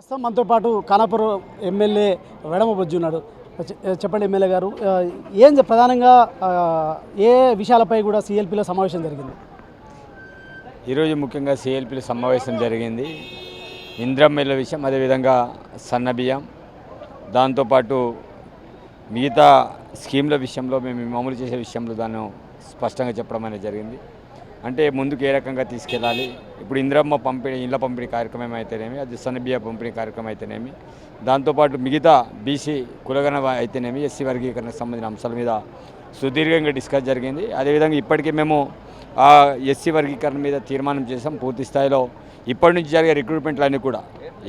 ప్రస్తుతం మనతో పాటు ఖానాపూర్ ఎమ్మెల్యే వెడమ బొజ్జు ఉన్నాడు. చెప్పండి ఎమ్మెల్యే గారు. ఏం ప్రధానంగా ఏ విషయాలపై కూడా సిఎల్పిలో సమావేశం జరిగింది? ఈరోజు ముఖ్యంగా సిఎల్పిలో సమావేశం జరిగింది. ఇంద్రమ్మిల విషయం అదేవిధంగా సన్నబియ్యం దాంతోపాటు మిగతా స్కీమ్ల విషయంలో మేము మామూలు చేసే విషయంలో దాన్ని స్పష్టంగా చెప్పడం అనేది జరిగింది. అంటే ముందుకు ఏ రకంగా తీసుకెళ్ళాలి? ఇప్పుడు ఇంద్రమ్మ పంపిణీ ఇళ్ళ పంపిణీ కార్యక్రమం అయితేనేమి అది సన్నబియ్య పంపిణీ కార్యక్రమం అయితేనేమి దాంతోపాటు మిగతా బీసీ కులగణ అయితేనేమి ఎస్సీ వర్గీకరణకు సంబంధించిన అంశాల మీద సుదీర్ఘంగా డిస్కస్ జరిగింది. అదేవిధంగా ఇప్పటికీ మేము ఆ ఎస్సీ వర్గీకరణ మీద తీర్మానం చేసాం పూర్తి స్థాయిలో. ఇప్పటి నుంచి జరిగే రిక్రూట్మెంట్లు అన్నీ కూడా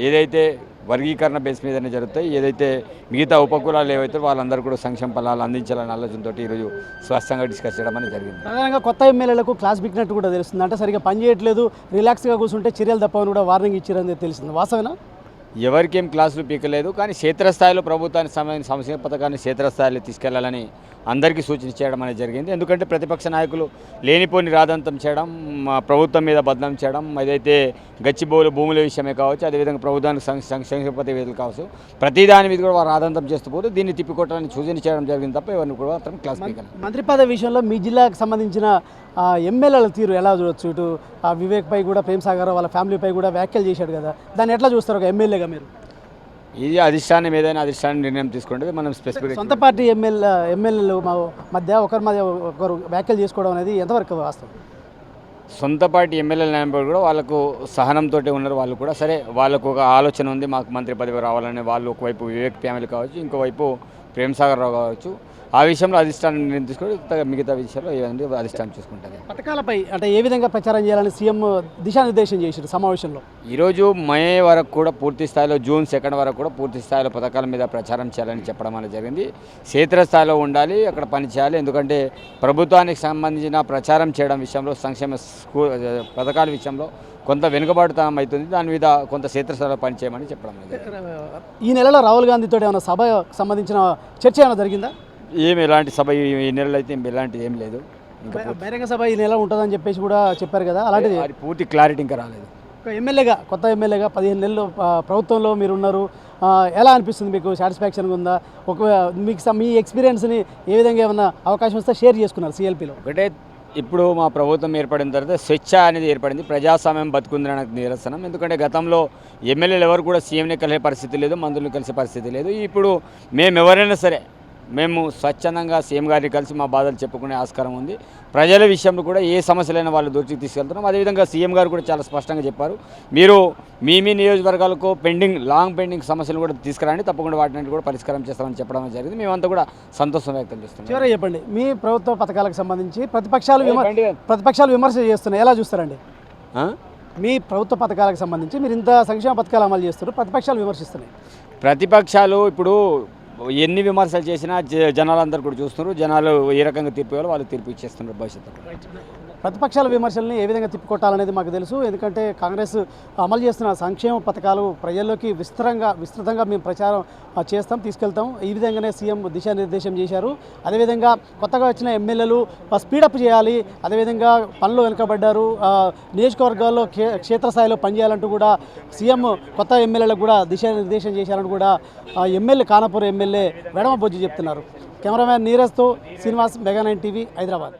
ఏదైతే వర్గీకరణ బేస్ మీదనే జరుగుతాయి. ఏదైతే మిగతా ఉపకులాలు ఏవైతే వాళ్ళందరూ కూడా సంక్షేమ ఫలాలు అందించాలనే ఆలోచనతో ఈరోజు స్పష్టంగా డిస్కస్ చేయడం అనేది జరిగింది. ప్రధానంగా కొత్త ఎమ్మెల్యేలకు క్లాస్ బిక్కినట్టు కూడా తెలుస్తుంది. అంటే సరిగా పని చేయట్లేదు రిలాక్స్గా కూర్చుంటే చర్యలు తప్పని కూడా వార్నింగ్ ఇచ్చారని తెలిసింది. వాస్తవేనా? ఎవరికేం క్లాసులు పీకలేదు కానీ క్షేత్రస్థాయిలో ప్రభుత్వానికి సంబంధించిన సంక్షేమ పథకాన్ని క్షేత్రస్థాయిలో తీసుకెళ్ళాలని అందరికీ సూచన చేయడం అనేది జరిగింది. ఎందుకంటే ప్రతిపక్ష నాయకులు లేనిపోని రాదంతం చేయడం మా ప్రభుత్వం మీద బదనాం చేయడం ఏదైతే గచ్చిబౌలు భూముల విషయమే కావచ్చు అదేవిధంగా ప్రభుత్వానికి సంక్షేమ పథకాలు కావచ్చు ప్రతి దాని మీద కూడా వారు రాదంతం చేస్తూ పోతూ దీన్ని తిప్పికొట్టడానికి సూచన చేయడం జరిగింది తప్ప ఎవరిని కూడా మాత్రం క్లాస్ మంత్రి పదవి విషయంలో మీ జిల్లాకు సంబంధించిన ఎమ్మెల్యేల తీరు ఎలా చూడొచ్చు? ఇటు ఆ, వివేక్ పై కూడా ప్రేమ్ సాగర్ వాళ్ళ ఫ్యామిలీపై కూడా వ్యాఖ్యలు చేశాడు కదా. దాన్ని ఎట్లా చూస్తారు ఒక ఎమ్మెల్యేగా మీరు? ఇది అధిష్టానం ఏదైనా అధిష్టానం నిర్ణయం తీసుకుంటే మనం స్పెసిఫిక్ సొంత పార్టీ ఎమ్మెల్యే ఎమ్మెల్యేలు మధ్య ఒకరి మధ్య ఒకరు వ్యాఖ్యలు చేసుకోవడం అనేది ఎంతవరకు వాస్తవం? సొంత పార్టీ ఎమ్మెల్యేల నెంబర్ కూడా వాళ్ళకు సహనంతో ఉన్నారు వాళ్ళు కూడా. సరే వాళ్ళకు ఒక ఆలోచన ఉంది మాకు మంత్రి పదవి రావాలని వాళ్ళు ఒకవైపు వివేక్ ఫ్యామిలీ కావచ్చు ఇంకోవైపు ప్రేమ్ సాగర్ రావు కావచ్చు. ఆ విషయంలో అధిష్టానం నిర్ణయం తీసుకొని మిగతా విషయాల్లో ఏమైంది అధిష్టానం చూసుకుంటుంది పథకాలపై అంటే ఏ విధంగా ప్రచారం చేయాలని సీఎం దిశానిర్దేశం చేశారు సమావేశంలో? ఈరోజు మే వరకు కూడా పూర్తి స్థాయిలో జూన్ సెకండ్ వరకు కూడా పూర్తి స్థాయిలో పథకాల మీద ప్రచారం చేయాలని చెప్పడం అనేది జరిగింది. క్షేత్రస్థాయిలో ఉండాలి అక్కడ పని చేయాలి. ఎందుకంటే ప్రభుత్వానికి సంబంధించిన ప్రచారం చేయడం విషయంలో సంక్షేమ స్కూ పథకాల విషయంలో కొంత వెనుకబాటుతనం అవుతుంది. దాని మీద కొంత క్షేత్రస్థాయిలో పని చేయమని చెప్పడం. ఈ నెలలో రాహుల్ గాంధీతో ఏమైనా సభ సంబంధించిన చర్చ ఏమైనా జరిగిందా? ఏం ఎలాంటి సభ ఈ నెలలో అయితే ఎలాంటిది ఏం లేదు. బహిరంగ సభ ఈ నెల ఉంటుందని చెప్పేసి కూడా చెప్పారు కదా అలాంటిది? పూర్తి క్లారిటీ ఇంకా రాలేదు. ఒక ఎమ్మెల్యేగా కొత్త ఎమ్మెల్యేగా పదిహేను నెలలు ప్రభుత్వంలో మీరు ఉన్నారు ఎలా అనిపిస్తుంది మీకు సాటిస్ఫాక్షన్గా ఉందా? ఒక మీకు మీ ఎక్స్పీరియన్స్ని ఏ విధంగా ఏమన్నా అవకాశం వస్తే షేర్ చేసుకున్నారు సిఎల్పిలో ఒకటే ఇప్పుడు మా ప్రభుత్వం ఏర్పడిన తర్వాత స్వేచ్ఛ అనేది ఏర్పడింది. ప్రజాస్వామ్యం బతుకుందనడానికి నిరసనం. ఎందుకంటే గతంలో ఎమ్మెల్యేలు ఎవరు కూడా సీఎంని కలిసే పరిస్థితి లేదు మంత్రులు కలిసే పరిస్థితి లేదు. ఇప్పుడు మేము ఎవరైనా సరే మేము స్వచ్ఛందంగా సీఎం గారిని కలిసి మా బాధలు చెప్పుకునే ఆస్కారం ఉంది. ప్రజల విషయంలో కూడా ఏ సమస్యలైనా వాళ్ళు దృష్టికి తీసుకెళ్తున్నాం. అదేవిధంగా సీఎం గారు కూడా చాలా స్పష్టంగా చెప్పారు. మీరు మీ మీ నియోజకవర్గాలకు పెండింగ్ లాంగ్ పెండింగ్ సమస్యలు కూడా తీసుకురండి. తప్పకుండా వాటిని కూడా పరిష్కారం చేస్తామని చెప్పడం జరిగింది. మేమంతా కూడా సంతోషం వ్యక్తం చేస్తున్నాం. చివరి చెప్పండి. మీ ప్రభుత్వ పథకాలకు సంబంధించి ప్రతిపక్షాలు. ప్రతిపక్షాలు విమర్శ చేస్తున్నాయి. ఎలా చూస్తారండి? మీ ప్రభుత్వ పథకాలకు సంబంధించి మీరు ఇంత సంక్షేమ పథకాలు అమలు చేస్తారు ప్రతిపక్షాలు విమర్శిస్తున్నాయి. ప్రతిపక్షాలు ఇప్పుడు ఎన్ని విమర్శలు చేసినా జ- జనాలందరూ కూడా చూస్తున్నారు. జనాలు ఏ రకంగా తీర్పు ఇవ్వాలో వాళ్ళు తీర్పు ఇచ్చేస్తున్నారు భవిష్యత్తులో. ప్రతిపక్షాల విమర్శల్ని ఏ విధంగా తిప్పికొట్టాలనేది మాకు తెలుసు. ఎందుకంటే కాంగ్రెస్ అమలు చేస్తున్న సంక్షేమ పథకాలు ప్రజల్లోకి విస్తరంగా విస్తృతంగా మేము ప్రచారం చేస్తాం తీసుకెళ్తాం. ఈ విధంగానే సీఎం దిశానిర్దేశం చేశారు. అదేవిధంగా కొత్తగా వచ్చిన ఎమ్మెల్యేలు స్పీడప్ చేయాలి. అదేవిధంగా పనులు వెనుకబడ్డారు. నియోజకవర్గాల్లో క్షే- క్షేత్రస్థాయిలో పనిచేయాలంటూ కూడా సీఎం కొత్త ఎమ్మెల్యేలకు కూడా దిశానిర్దేశం చేశారని కూడా ఎమ్మెల్యే కానపూర్ ఎమ్మెల్యే వెడమ బొజ్జి చెప్తున్నారు. Cameraman నీరజ్తో Srinivas mega nine TV Hyderabad.